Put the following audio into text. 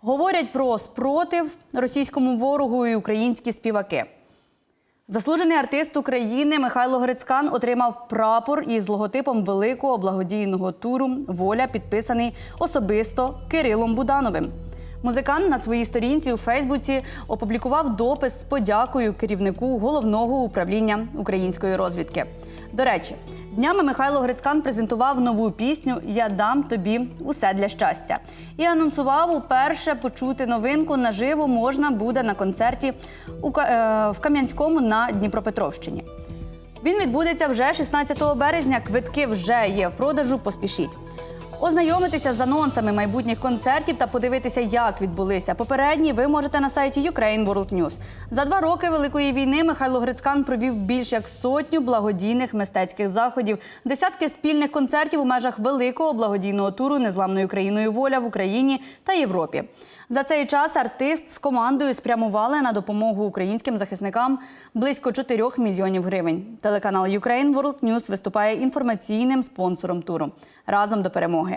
Говорять про спротив російському ворогу і українські співаки. Заслужений артист України Михайло Грицькан отримав прапор із логотипом великого благодійного туру Воля, підписаний особисто Кирилом Будановим. Музикант на своїй сторінці у Фейсбуці опублікував допис з подякою керівнику головного управління української розвідки. До речі, днями Михайло Грицькан презентував нову пісню Я дам тобі усе для щастя і анонсував уперше почути новинку наживо можна буде на концерті е, в Кам'янському на Дніпропетровщині. Він відбудеться вже 16 березня. Квитки вже є в продажу. Поспішіть. Ознайомитися з анонсами майбутніх концертів та подивитися, як відбулися попередні, ви можете на сайті Ukraine World News. За два роки Великої війни Михайло Грицькан провів більш як сотню благодійних мистецьких заходів, десятки спільних концертів у межах великого благодійного туру Незламною Україною воля в Україні та Європі. За цей час артист з командою спрямували на допомогу українським захисникам близько 4 мільйонів гривень. Телеканал Ukraine World News виступає інформаційним спонсором туру. Разом до перемоги.